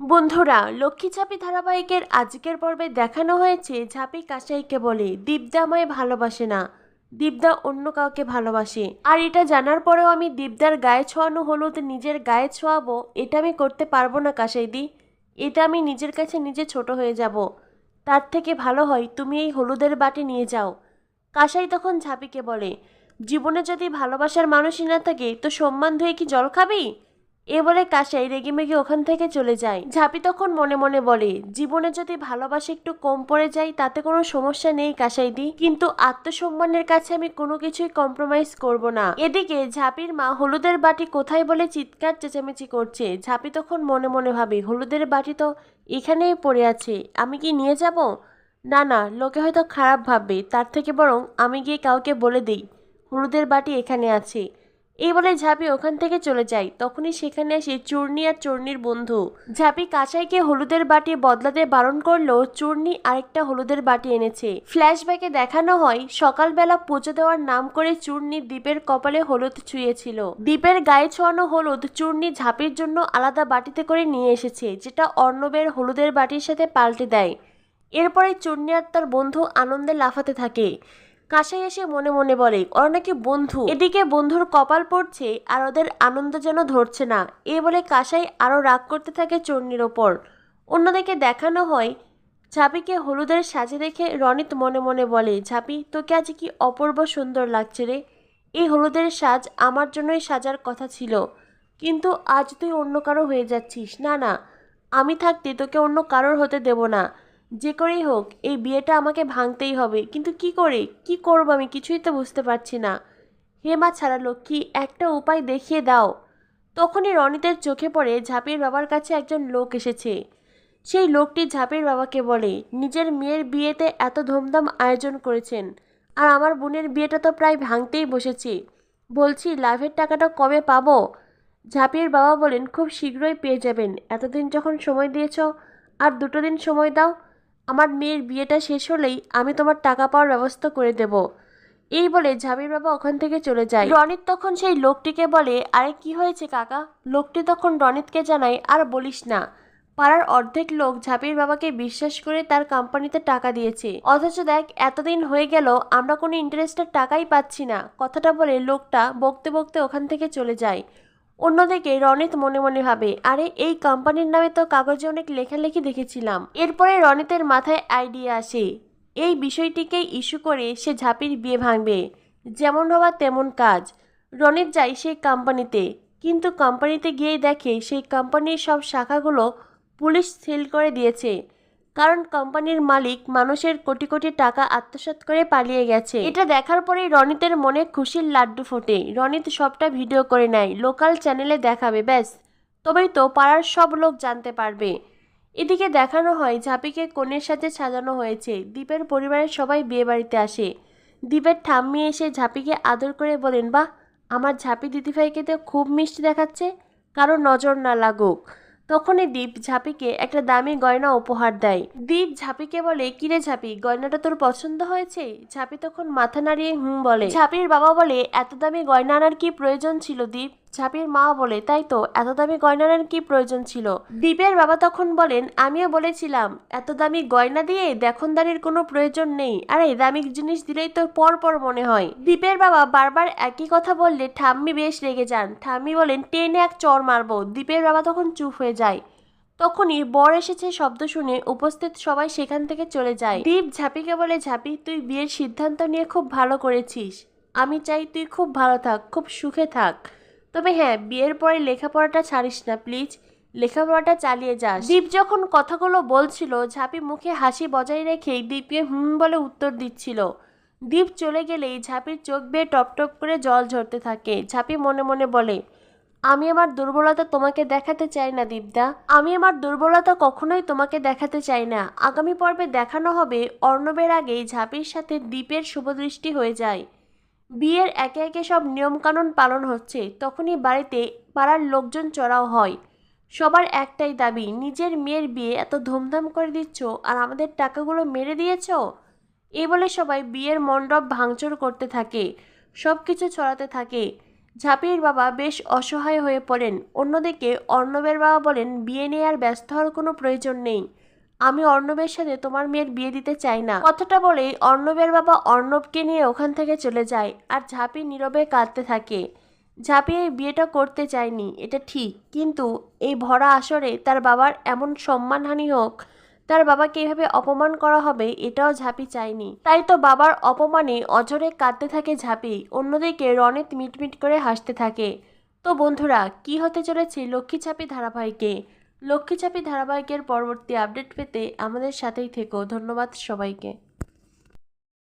বন্ধুরা লক্ষ্মী ঝাঁপি ধারাবাহিকের আজকের পর্বে দেখানো হয়েছে ঝাঁপি কাসাইকে বলে দীপদা আমায় ভালোবাসে না, দীপদা অন্য কাউকে ভালোবাসে। আর এটা জানার পরেও আমি দীপদার গায়ে ছোঁয়ানো হলুদ নিজের গায়ে ছোঁয়াবো, এটা আমি করতে পারব না কাসাইদি, এটা আমি নিজের কাছে নিজে ছোট হয়ে যাব। তার থেকে ভালো হয় তুমি এই হলুদের বাটি নিয়ে যাও। কাসাই তখন ঝাঁপিকে বলে, জীবনে যদি ভালোবাসার মানুষই না থাকে তো সম্মান ধুয়ে কি জল খাবি? এ বলে কাসাই রেগেমেগে ওখান থেকে চলে যায়। ঝাঁপি তখন মনে মনে বলে, জীবনে যদি ভালোবাসা একটু কম পড়ে যায়, তাতে কোনো সমস্যা নেই কাসাইদি কিন্তু আত্মসম্মানের কাছে আমি কোনো কিছুই কম্প্রোমাইজ করব না। এদিকে ঝাঁপির মা হলুদের বাটি কোথায় বলে চিৎকার চেঁচামেচি করছে। ঝাঁপি তখন মনে মনে ভাবে, হলুদের বাটি তো এখানেই পড়ে আছে, আমি কি নিয়ে যাব? না না, লোকে হয়তো খারাপ ভাববে, তার থেকে বরং আমি গিয়ে কাউকে বলে দিই, হলুদের বাটি এখানে আছে। এই বলে ঝাঁপি ওখান থেকে চলে যায়। তখনই সেখানে আসে চূর্ণি আর চূর্ণির বন্ধু। ঝাঁপি কাঁচাইকে হলুদের বাটি বদলাতে বারণ করলেও চূর্ণি আরেকটা হলুদের বাটি এনেছে। ফ্ল্যাশব্যাকে দেখানো হয়, সকালবেলা পুজো দেওয়ার নাম করে চূর্ণি দ্বীপের কপালে হলুদ ছুঁয়েছিল। দ্বীপের গায়ে ছোঁয়ানো হলুদ চূর্ণি ঝাঁপির জন্য আলাদা বাটিতে করে নিয়ে এসেছে, যেটা অর্ণবের হলুদের বাটির সাথে পাল্টে দেয়। এরপরে চূর্ণি আর তার বন্ধু আনন্দে লাফাতে থাকে। কাসাই এসে মনে মনে বলে, ওরা নাকি বন্ধু। এদিকে বন্ধুর কপাল পড়ছে আর ওদের আনন্দ যেন ধরছে না। এ বলে কাসাই আরও রাগ করতে থাকে চূর্ণির ওপর। অন্যদিকে দেখানো হয়, ঝাঁপিকে হলুদের সাজে দেখে রনিত মনে মনে বলে, ঝাঁপি, তোকে আজ কি অপূর্ব সুন্দর লাগছে রে। এই হলুদের সাজ আমার জন্যই সাজার কথা ছিল। কিন্তু আজ তুই অন্য কারও হয়ে যাচ্ছিস। না না, আমি থাকতে তোকে অন্য কারোর হতে দেব না। যে করেই হোক, এই বিয়েটা আমাকে ভাঙতেই হবে। কিন্তু কি করে? কি করব আমি? কিছুই তো বুঝতে পারছি না। হে মা ছাড়া লক্ষ্মী, একটা উপায় দেখিয়ে দাও। তখনই রনিতের চোখে পড়ে ঝাঁপির বাবার কাছে একজন লোক এসেছে। সেই লোকটি ঝাঁপির বাবাকে বলে, নিজের মেয়ের বিয়েতে এত ধুমধাম আয়োজন করেছেন, আর আমার বোনের বিয়েটা তো প্রায় ভাঙতেই বসেছি। বলছি, লাভের টাকাটা কবে পাবো? ঝাঁপির বাবা বলেন, খুব শীঘ্রই পেয়ে যাবেন। এতদিন যখন সময় দিয়েছ, আর দুটো দিন সময় দাও আমার মেয়ের বিয়েটা শেষ হলেই আমি তোমার টাকা পাওয়ার ব্যবস্থা করে দেব। এই বলে ঝাবির বাবা ওখান থেকে চলে যায়। রনিত তখন সেই লোকটিকে বলে, আরে কি হয়েছে কাকা? লোকটি তখন রনিতকে জানায়, আর বলিস না। পাড়ার অর্ধেক লোক ঝাঁপির বাবাকে বিশ্বাস করে তার কোম্পানিতে টাকা দিয়েছে। অথচ দেখ, এতদিন হয়ে গেল, আমরা কোনো ইন্টারেস্টের টাকাই পাচ্ছি না। কথাটা বলে লোকটা বকতে বকতে ওখান থেকে চলে যায়। অন্যদিকে রনিত মনে মনে ভাবে, আরে, এই কোম্পানির নামে তো কাগজে অনেক লেখালেখি দেখেছিলাম। এরপরে রনিতের মাথায় আইডিয়া আসে। এই বিষয়টিকে ইস্যু করে সে ঝাঁপির বিয়ে ভাঙবে। যেমন হওয়া তেমন কাজ। রনিত যায় সেই কোম্পানিতে। কিন্তু কোম্পানিতে গিয়েই দেখে সেই কোম্পানির সব শাখাগুলো পুলিশ সিল করে দিয়েছে। কারণ কোম্পানির মালিক মানুষের কোটি কোটি টাকা আত্মসাৎ করে পালিয়ে গেছে। এটা দেখার পরেই রনিতের মনে খুশির লাড্ডু ফোটে। রনিত সবটা ভিডিও করে নেয়, লোকাল চ্যানেলে দেখাবে, ব্যাস। তবেই তো পাড়ার সব লোক জানতে পারবে। এদিকে দেখানো হয় ঝাঁপিকে কনের সাথে সাজানো হয়েছে। দ্বীপের পরিবারের সবাই বিয়ে বাড়িতে আসে। দ্বীপের ঠাম্মি এসে ঝাঁপিকে আদর করে বলেন, বাহ, আমার ঝাঁপি দিদিভাইকে তো খুব মিষ্টি দেখাচ্ছে। কারও নজর না লাগুক। তখনই দীপ ঝাঁপিকে একটা দামি গয়না উপহার দেয়। দীপ ঝাঁপিকে বলে, কিরে ঝাঁপি, গয়নাটা তোর পছন্দ হয়েছে? ঝাঁপি তখন মাথা নাড়িয়ে হুম বলে। ঝাঁপির বাবা বলে, এত দামি গয়না আনার কি প্রয়োজন ছিল দীপ? ঝাঁপির মা বলে, তাই তো, এত দামি গয়না আনার কি প্রয়োজন ছিল? দীপের বাবা তখন বলেন, আমিও বলেছিলাম, এত দামি গয়না দিয়ে দেখনদারির কোনো প্রয়োজন নেই। আরে, দামি জিনিস দিলেই তো পর পর মনে হয়। দীপের বাবা বারবার একই কথা বললে ঠাম্মি বেশ রেগে যান। ঠাম্মি বলেন, টেনে এক চর মারবো। দীপের বাবা তখন চুপ হয়ে যায়। তখনই বর এসেছে শব্দ শুনে, উপস্থিত সবাই সেখান থেকে চলে যায়। দীপ ঝাঁপিকে বলে, ঝাঁপি, তুই বিয়ের সিদ্ধান্ত নিয়ে খুব ভালো করেছিস। আমি চাই তুই খুব ভালো থাক, খুব সুখে থাক। তবে হ্যাঁ বিয়ের পরে লেখাপড়াটা ছাড়িস না, প্লিজ। লেখাপড়াটা চালিয়ে যাস। দীপ যখন কথাগুলো বলছিল, ঝাঁপি মুখে হাসি বজায় রেখেই দীপকে হুম বলে উত্তর দিচ্ছিল। দীপ চলে গেলেই ঝাঁপির চোখ বেয়ে টপ টপ করে জল ঝরতে থাকে। ঝাঁপি মনে মনে বলে, আমি আমার দুর্বলতা তোমাকে দেখাতে চাই না, দীপদা। আমি আমার দুর্বলতা কখনোই তোমাকে দেখাতে চাই না। আগামী পর্বে দেখানো হবে অর্ণবের আগেই ঝাঁপির সাথে দ্বীপের শুভদৃষ্টি হয়ে যায়। বিয়ের একে একে সব নিয়মকানুন পালন হচ্ছে, তখনই বাড়িতে পাড়ার লোকজন চড়াও হয়। সবার একটাই দাবি, নিজের মেয়ের বিয়ে এত ধুমধাম করে দিচ্ছ আর আমাদের টাকাগুলো মেরে দিয়েছ? এই বলে সবাই বিয়ের মণ্ডপ ভাঙচুর করতে থাকে সব কিছু ছড়াতে থাকে। ঝাঁপির বাবা বেশ অসহায় হয়ে পড়েন, অন্যদিকে অর্ণবের বাবা বলেন, বিয়ে নিয়ে আর ব্যস্ত হওয়ার কোনো প্রয়োজন নেই। আমি অর্ণবের সাথে তোমার মেয়ের বিয়ে দিতে চাই না। কথাটা বলেই অর্ণবের বাবা অর্ণবকে নিয়ে ওখান থেকে চলে যায় আর ঝাঁপি নীরবে কাঁদতে থাকে। ঝাঁপি এই বিয়েটা করতে চায়নি, এটা ঠিক, কিন্তু এই ভরা আসরে তার বাবার এমন সম্মানহানি হোক, তার বাবাকে এভাবে অপমান করা হবে এটাও ঝাঁপি চায়নি। তাই তো বাবার অপমানে অঝরে কাঁদতে থাকে ঝাঁপি, অন্যদিকে রনিত মিটমিট করে হাসতে থাকে। তো বন্ধুরা, কি হতে চলেছে লক্ষ্মী ছাপি ধারাবাহিকে? লক্ষ্মী ছাপি ধারাবাহিকের পরবর্তী আপডেট পেতে আমাদের সাথেই থেকো। ধন্যবাদ সবাইকে।